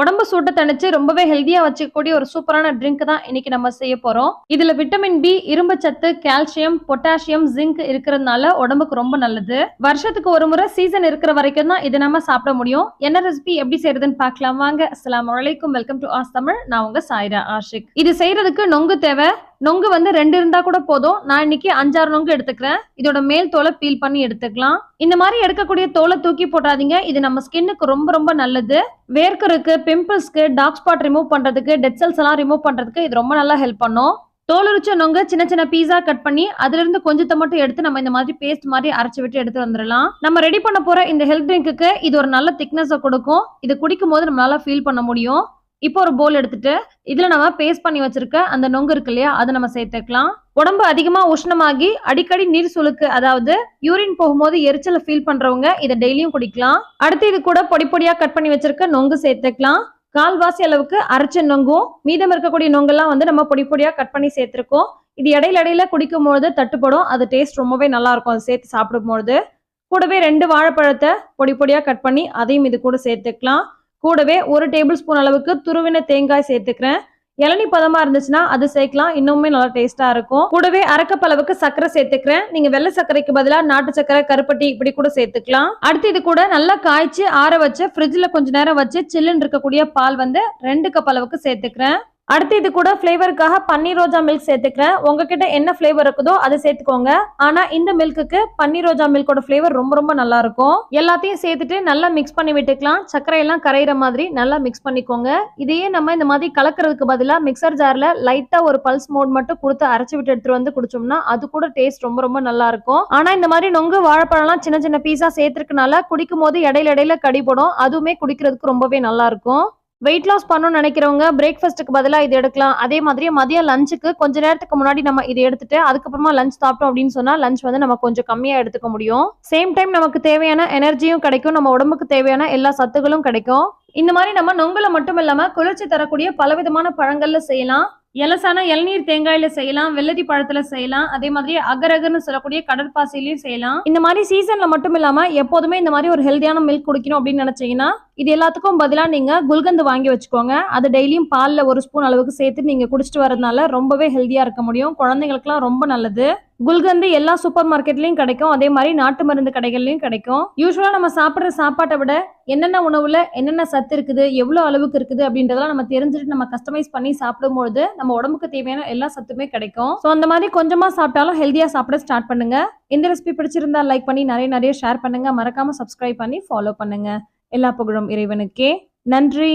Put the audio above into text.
உடம்பு சூட்டை தணிச்சு ரொம்பவே ஹெல்தியா வச்சுக்கக்கூடிய ஒரு சூப்பரான ட்ரிங்க் தான் இன்னைக்கு நம்ம செய்ய போறோம். இதுல விட்டமின் பி இரும்பு சத்து கால்சியம் பொட்டாசியம் ஜிங்க் இருக்கிறதுனால உடம்புக்கு ரொம்ப நல்லது. வருஷத்துக்கு ஒரு முறை சீசன் இருக்கிற வரைக்கும் தான் இதை நம்ம சாப்பிட முடியும். என்ன ரெசிபி எப்படி செய்யறதுன்னு பார்க்கலாம். வாங்க அஸ்லாம் வலைக்கும் வெல்கம் டு ஆஸ் தமிழ் நான் உங்க சாய்ரா ஆஷிக். இது செய்யறதுக்கு நொங்கு தேவை. நொங்கு வந்து ரெண்டு இருந்தா கூட போதும். நான் இன்னைக்கு அஞ்சாறு நொங்கு எடுத்துக்கிறேன். இதோட மேல் தோலை பீல் பண்ணி எடுத்துக்கலாம். இந்த மாதிரி எடுக்கக்கூடிய தோலை தூக்கி போட்டாதீங்க. இது நம்ம ஸ்கின்னுக்கு ரொம்ப ரொம்ப நல்லது. வேர்க்கருக்கு பிம்பிள்ஸ்க்கு டார்க் ஸ்பாட் ரிமூவ் பண்றதுக்கு டெட் செல்ஸ் எல்லாம் ரிமூவ் பண்றதுக்கு இது ரொம்ப நல்லா ஹெல்ப் பண்ணும். தோலுரிச்ச நொங்க சின்ன சின்ன பீஸா கட் பண்ணி அதுல இருந்து கொஞ்சத்தை மட்டும் எடுத்து நம்ம இந்த மாதிரி பேஸ்ட் மாதிரி அரைச்சு விட்டு எடுத்து வந்துடலாம். நம்ம ரெடி பண்ண போற இந்த ஹெல்த் ட்ரிங்க்கு இது ஒரு நல்ல திக்னஸை கொடுக்கும். இது குடிக்கும் போது நம்மளால ஃபீல் பண்ண முடியும். இப்போ ஒரு போல் எடுத்துட்டு இதுல நம்ம பேஸ்ட் பண்ணி வச்சிருக்க அந்த நொங்கு இருக்கு இல்லையா அதை நம்ம சேர்த்துக்கலாம். உடம்பு அதிகமா உஷ்ணமாகி அடிக்கடி நீர் சுழுக்கு அதாவது யூரின் போகும்போது எரிச்சலை ஃபீல் பண்றவங்க இதை டெய்லியும் குடிக்கலாம். அடுத்து இது கூட பொடி பொடியா கட் பண்ணி வச்சிருக்க நொங்கு சேர்த்துக்கலாம். கால்வாசி அளவுக்கு அரைச்ச நொங்கும் மீதம் இருக்கக்கூடிய நொங்கெல்லாம் வந்து நம்ம பொடி பொடியா கட் பண்ணி சேர்த்திருக்கோம். இது இடையில இடையில குடிக்கும் பொழுது தட்டுப்படும் அது டேஸ்ட் ரொம்பவே நல்லா இருக்கும் அது சேர்த்து சாப்பிடும் பொழுது கூடவே ரெண்டு வாழைப்பழத்தை பொடி பொடியா கட் பண்ணி அதையும் இது கூட சேர்த்துக்கலாம். கூடவே ஒரு டேபிள் ஸ்பூன் அளவுக்கு துருவின தேங்காய் சேர்த்துக்கிறேன். இளநி பதமா இருந்துச்சுன்னா அது சேர்க்கலாம். இன்னுமே நல்லா டேஸ்டா இருக்கும். கூடவே அரக்கப்பளவுக்கு சக்கரை சர்க்கரை சேர்த்துக்கிறேன். நீங்க வெள்ளை சர்க்கரைக்கு பதிலா நாட்டு சர்க்கரை கருப்பட்டி இப்படி கூட சேர்த்துக்கலாம். அடுத்து இது கூட நல்லா காய்ச்சி ஆற வச்சு ஃப்ரிட்ஜ்ல கொஞ்ச நேரம் வச்சு சில்லுன்னு இருக்கக்கூடிய பால் வந்து ரெண்டு கப் அளவுக்கு சேர்த்துக்கிறேன். அடுத்து இது கூட ஃப்ளேவருக்காக பன்னீர் ரோஜா மில்க் சேர்த்துக்கிறேன். உங்ககிட்ட என்ன ஃப்ளேவர் இருக்குதோ அதை சேர்த்துக்கோங்க. ஆனா இந்த மில்க்குக்கு பன்னீர் ரோஜா மில்கோட ஃப்ளேவர் ரொம்ப ரொம்ப நல்லா இருக்கும் எல்லாத்தையும் சேர்த்துட்டு நல்லா மிக்ஸ் பண்ணி விட்டுக்கலாம். சர்க்கரை எல்லாம் கரையிற மாதிரி நல்லா மிக்ஸ் பண்ணிக்கோங்க. இதையே நம்ம இந்த மாதிரி கலக்கிறதுக்கு பதிலாக மிக்சர் ஜார்ல லைட்டா ஒரு பல்ஸ் மோட் மட்டும் கொடுத்து அரைச்சி விட்டு எடுத்துட்டு வந்து குடிச்சோம்னா அது கூட டேஸ்ட் ரொம்ப ரொம்ப நல்லா இருக்கும் ஆனா இந்த மாதிரி நொங்கு வாழைப்பழம்லாம் சின்ன சின்ன பீஸா சேர்த்துருக்கனால குடிக்கும் போது இடையில இடையில கடிபடும். அதுவுமே குடிக்கிறதுக்கு ரொம்பவே நல்லா இருக்கும் வெயிட் லாஸ் பண்ணணும்னு நினைக்கிறவங்க பிரேக்ஃபாஸ்ட்டுக்கு பதிலாக இது எடுக்கலாம். அதே மாதிரி மதியம் லஞ்சுக்கு கொஞ்ச நேரத்துக்கு முன்னாடி நம்ம இதை எடுத்துட்டு அதுக்கப்புறமா லஞ்ச் சாப்பிட்டோம் அப்படின்னு சொன்னால் லஞ்ச் வந்து நம்ம கொஞ்சம் கம்மியாக எடுத்துக்க முடியும். சேம் டைம் நமக்கு தேவையான எனர்ஜியும் கிடைக்கும் நம்ம உடம்புக்கு தேவையான எல்லா சத்துகளும் கிடைக்கும். இந்த மாதிரி நம்ம நொங்கலை மட்டும் இல்லாமல் குளிர்ச்சி தரக்கூடிய பலவிதமான பழங்கள்ல செய்யலாம். எலசான இளநீர் தேங்காயில செய்யலாம் வெள்ளரி பழத்துல செய்யலாம் அதே மாதிரி அகரகர்னு சொல்லக்கூடிய கடற்பாசிலையும் செய்யலாம். இந்த மாதிரி சீசன்ல மட்டும் இல்லாம எப்போதுமே இந்த மாதிரி ஒரு ஹெல்த்தியான மில்க் குடிக்கணும் அப்படின்னு நினைச்சீங்கன்னா இது எல்லாத்துக்கும் பதிலாக நீங்கள் குல்கந்து வாங்கி வச்சுக்கோங்க. அது டெய்லியும் பாலில் ஒரு ஸ்பூன் அளவுக்கு சேர்த்து நீங்கள் குடிச்சிட்டு வரதுனால ரொம்பவே ஹெல்த்தியாக இருக்க முடியும். குழந்தைங்களுக்குலாம் ரொம்ப நல்லது. குல்கந்து எல்லா சூப்பர் மார்க்கெட்லையும் கிடைக்கும். அதே மாதிரி நாட்டு மருந்து கடைகள்லையும் கிடைக்கும். யூஸ்வலாக நம்ம சாப்பிட்ற சாப்பாட்டை விட என்னென்ன உணவில் என்னென்ன சத்து இருக்குது எவ்வளோ அளவுக்கு இருக்குது அப்படின்றதெல்லாம் நம்ம தெரிஞ்சுட்டு நம்ம கஸ்டமைஸ் பண்ணி சாப்பிடும்போது நம்ம உடம்புக்கு தேவையான எல்லா சத்துமே கிடைக்கும். ஸோ அந்த மாதிரி கொஞ்சமாக சாப்பிட்டாலும் ஹெல்த்தியாக சாப்பிட ஸ்டார்ட் பண்ணுங்க. இந்த ரெசிபி பிடிச்சிருந்தா லைக் பண்ணி நிறைய நிறைய ஷேர் பண்ணுங்க. மறக்காம சப்ஸ்கிரைப் பண்ணி ஃபாலோ பண்ணுங்க. எல்லா புகழும் இறைவனுக்கே. நன்றி.